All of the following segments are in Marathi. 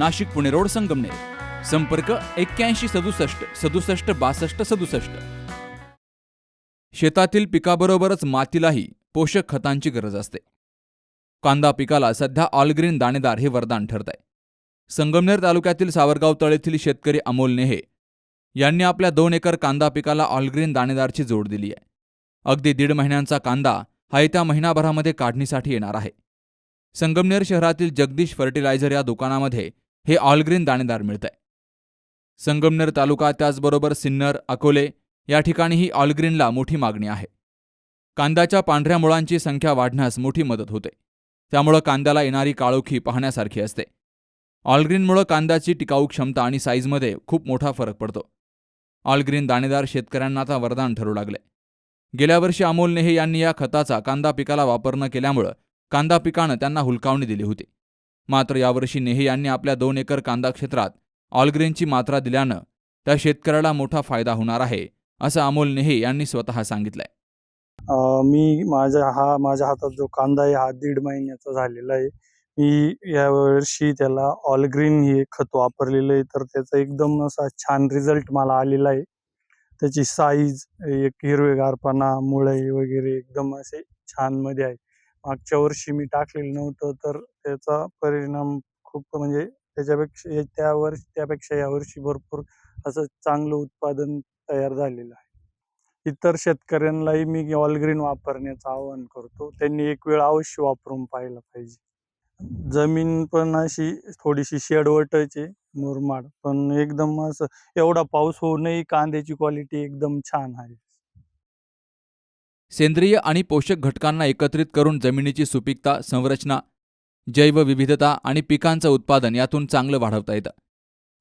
Nashik Pune road Sangamner. संपर्क एक्क्याऐंशी सदुसष्ट सदुसष्ट बासष्ट सदुसष्ट. शेतातील पिकाबरोबरच मातीलाही पोषक खतांची गरज असते. कांदा पिकाला सध्या ऑलग्रीन दाणेदार हे वरदान ठरत आहे संगमनेर तालुक्यातील सावरगाव तळेतील शेतकरी अमोल नेहे यांनी आपल्या दोन एकर कांदा पिकाला ऑलग्रीन दाणेदारची जोड दिली आहे. अगदी दीड महिन्यांचा कांदा हा येत्या महिनाभरामध्ये काढणीसाठी येणार आहे. संगमनेर शहरातील जगदीश फर्टिलायझर या दुकानामध्ये हे ऑलग्रीन दाणेदार मिळतंय. संगमनेर तालुका त्याचबरोबर सिन्नर अकोले या ठिकाणीही ऑलग्रीनला मोठी मागणी आहे. कांद्याच्या पांढऱ्या मुळांची संख्या वाढण्यास मोठी मदत होते. त्यामुळं कांद्याला येणारी काळोखी पाहण्यासारखी असते. ऑलग्रीनमुळं कांद्याची टिकाऊ क्षमता आणि साईजमध्ये खूप मोठा फरक पडतो. ऑलग्रीन दाणेदार शेतकऱ्यांना आता वरदान ठरू लागले. गेल्या वर्षी अमोल नेहे यांनी या खताचा कांदा पिकाला वापर न केल्यामुळं कांदा पिकानं त्यांना हुलकावणी दिली होती. मात्र यावर्षी नेहे यांनी आपल्या दोन एकर कांदा क्षेत्रात ऑलग्रीनची मात्रा दिल्यानं त्या शेतकऱ्याला मोठा फायदा होणार आहे असं अमोल नेहे यांनी स्वतः सांगितलंय. मी माझ्या हा माझ्या हातात जो कांदा आहे हा दीड महिन्याचा झालेला आहे. मी यावर्षी त्याला ऑलग्रीन हे खत वापरलेलं आहे तर त्याचा एकदम असा छान रिझल्ट मला आलेला आहे. त्याची साईज एक हिरवेगारपणा मुळे वगैरे एकदम असे छानमध्ये आहे. मागच्या वर्षी मी टाकलेलं नव्हतं तर त्याचा परिणाम खूप म्हणजे त्याच्यापेक्षा त्या वर्षी त्यापेक्षा यावर्षी भरपूर असं चांगलं उत्पादन तयार झालेलं आहे. इतर शेतकऱ्यांनाही मी ऑलग्रीन वापरण्याचं आवाहन करतो. त्यांनी एक वेळ अवश्य वापरून पाहायला पाहिजे. जमीन पण अशी थोडीशी शेड वटायची मुरमाड. पण एकदम असं एवढा पाऊस होऊनही कांद्याची क्वालिटी एकदम छान आहे. सेंद्रिय आणि पोषक घटकांना एकत्रित करून जमिनीची सुपीकता संरचना जैवविविधता आणि पिकांचं उत्पादन यातून चांगलं वाढवता येतं.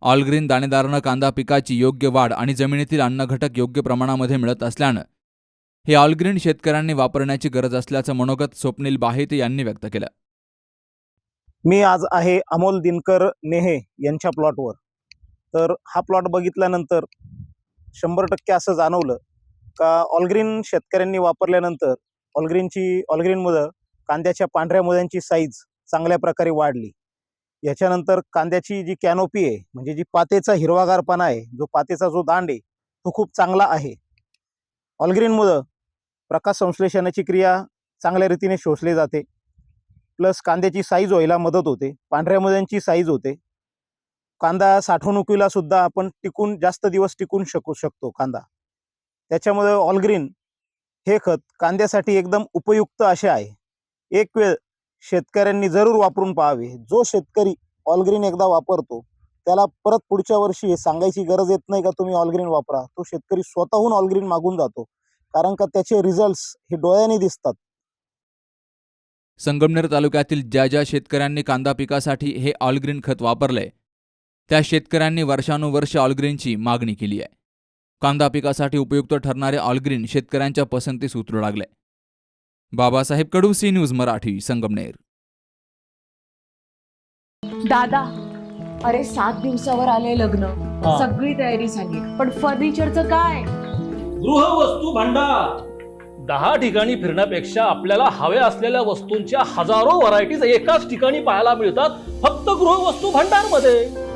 ऑलग्रीन दाणेदारानं कांदा पिकाची योग्य वाढ आणि जमिनीतील अन्नघटक योग्य प्रमाणामध्ये मिळत असल्यानं हे ऑलग्रीन शेतकऱ्यांनी वापरण्याची गरज असल्याचं मनोगत स्वप्नील बाहेते यांनी व्यक्त केलं. मी आज आहे अमोल दिनकर नेहे यांच्या प्लॉटवर. तर हा प्लॉट बघितल्यानंतर शंभर टक्के असं जाणवलं का ऑलग्रीन शेतकऱ्यांनी वापरल्यानंतर ऑलग्रीनची ऑलग्रीनमुळं कांद्याच्या पांढऱ्या मुद्यांची साईज चांगल्या प्रकारे वाढली. याच्यानंतर कांद्याची जी कॅनोपी आहे म्हणजे जी पातेचा हिरवागारपणा आहे जो पातेचा जो दांड आहे तो खूप चांगला आहे. ऑलग्रीनमुळं प्रकाश संश्लेषणाची क्रिया चांगल्या रीतीने शोषली जाते. प्लस कांद्याची साईज व्हायला मदत होते. पांढऱ्या मुद्यांची साईज होते. कांदा साठवणुकीला सुद्धा आपण टिकून जास्त दिवस टिकून शकू शकतो कांदा. त्याच्यामुळे ऑलग्रीन हे खत कांद्यासाठी एकदम उपयुक्त असे आहे. एक वेळ शेतकऱ्यांनी जरूर वापरून पाहावे. जो शेतकरी ऑलग्रीन एकदा वापरतो त्याला परत पुढच्या वर्षी सांगायची गरज येत नाही का तुम्ही ऑलग्रीन वापरा? तो शेतकरी स्वतःहून ऑलग्रीन मागून जातो. कारण का त्याचे रिझल्ट्स हे डोळ्याने दिसतात. संगमनेर तालुक्यातील ज्या ज्या शेतकऱ्यांनी कांदा पिकासाठी हे ऑलग्रीन खत वापरलंय त्या शेतकऱ्यांनी वर्षानुवर्ष ऑलग्रीनची मागणी केली आहे. कांदा पिकासाठी उपयुक्त ठरणारे ऑलग्रीन शेतकऱ्यांच्या पसंतीस उतरू लागले. Babasaheb Kadu C news Marathi Sangamner. दादा अरे सात दिवसावर आले लग्न. हा. सगळी तयारी झाली पण फर्निचरचं काय? गृहवस्तू भांडार. दहा ठिकाणी फिरण्यापेक्षा आपल्याला हव्या असलेल्या वस्तूंच्या हजारो व्हरायटीज एकाच ठिकाणी पाहायला मिळतात फक्त गृहवस्तू भांडारमध्ये